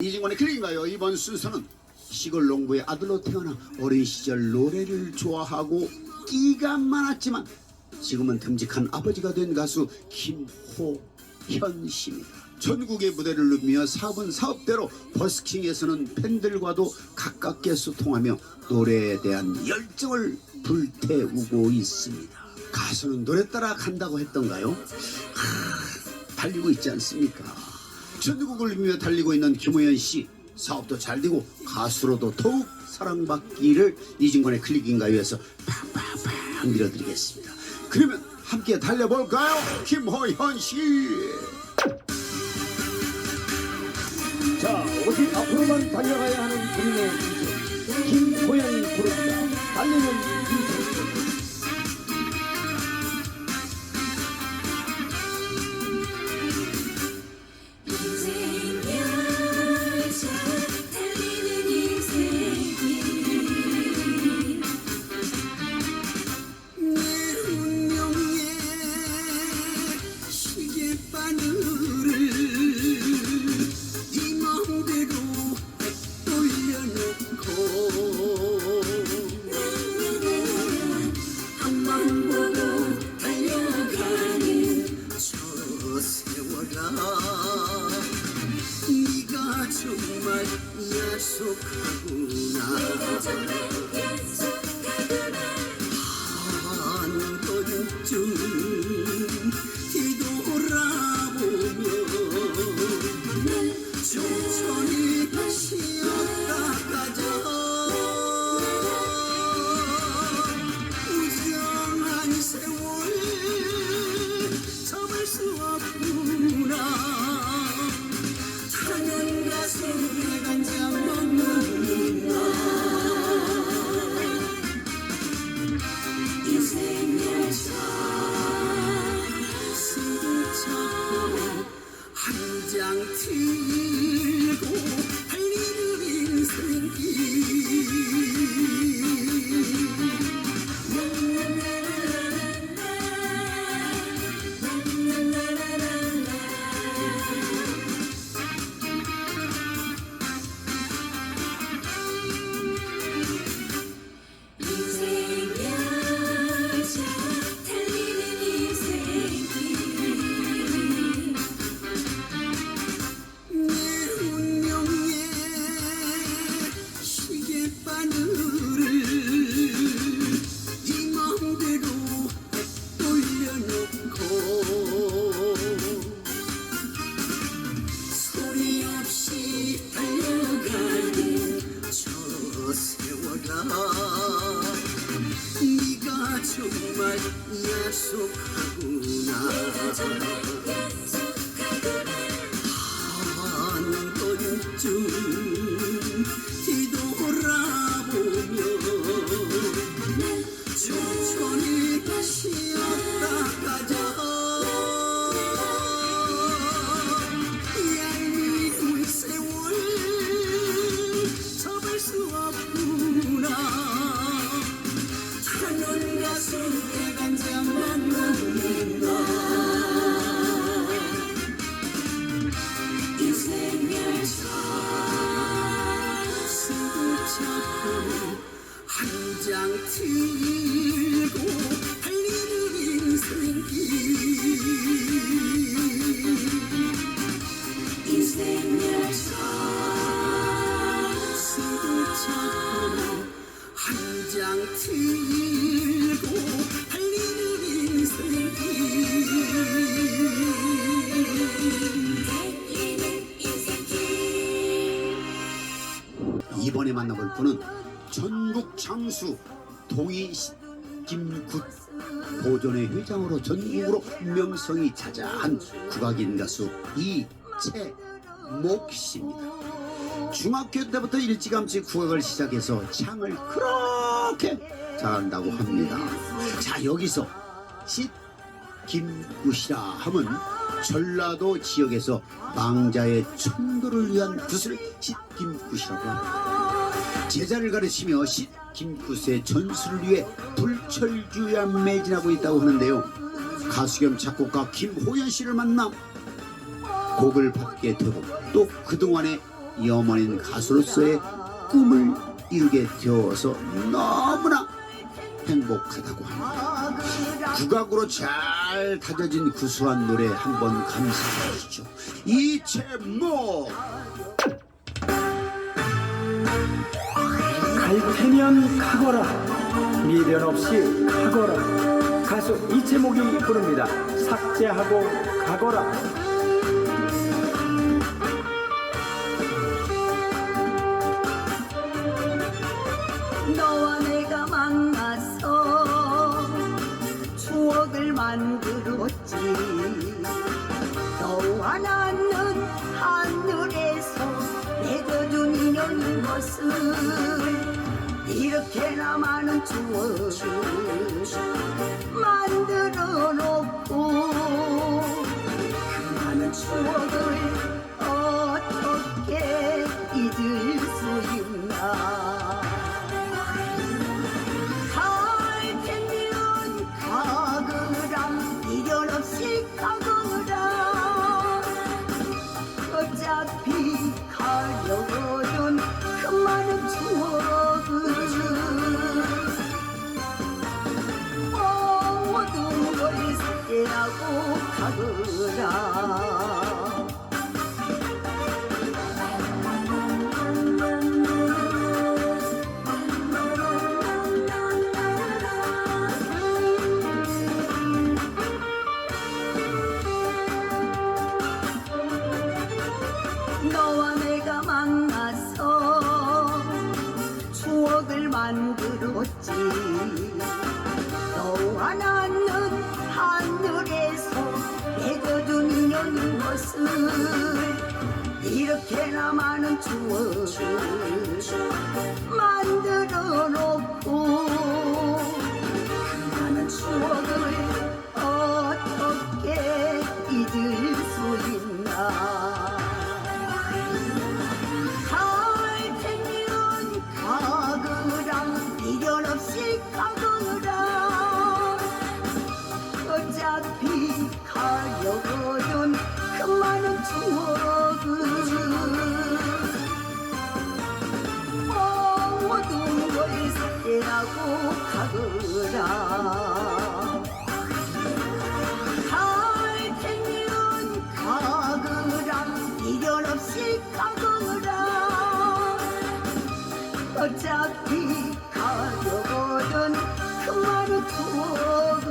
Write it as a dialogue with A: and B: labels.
A: 이진관의 클린가요? 이번 순서는 시골 농부의 아들로 태어나 어린 시절 노래를 좋아하고 끼가 많았지만 지금은 듬직한 아버지가 된 가수 김호현 씨입니다. 전국의 무대를 누비며 사분 사업대로 버스킹에서는 팬들과도 가깝게 소통하며 노래에 대한 열정을 불태우고 있습니다. 가수는 노래 따라 간다고 했던가요? 하, 달리고 있지 않습니까? 전국을 누비며 달리고 있는 김호연 씨 사업도 잘 되고 가수로도 더욱 사랑받기를 이진관의 클릭인가요에서 팡팡팡 밀어드리겠습니다. 그러면 함께 달려볼까요? 김호연 씨.
B: 자, 오직 앞으로만 달려가야 하는 인생. 김호연이 부릅니다. 달리는
C: 정말 약속하구나. 한 번쯤 이번에
A: 만나볼 분은 전국 장수 동이 김굿 보존회 회장으로 전국으로 명성이 자자한 국악인 가수 이채목 씨입니다. 중학교 때부터 일찌감치 국악을 시작해서 창을 그렇게 잘한다고 합니다. 자 여기서 시 김굿이라 하면 전라도 지역에서 망자의 천도를 위한 굿을 싯김굿이라고 합니다. 제자를 가르치며 싯김굿의 전수를 위해 불철주야 매진하고 있다고 하는데요. 가수 겸 작곡가 김호연 씨를 만나 곡을 받게 되고 또 그동안의 이 어머니는 가수로서의 꿈을 이루게 되어서 너무나 행복하다고 합니다. 국악으로 잘 다져진 구수한 노래 한번 감상하시죠. 이 제목
D: 갈 테면 가거라. 미련 없이 가거라. 가수 이채목이 부릅니다. 삭제하고 가거라
B: 이렇게나 많은 추억을 만들어 놓고 그 많은 추억을 많 갈 테면 가거라. 미련 없이 가거라. 어차피 가려거든 그 많은 추억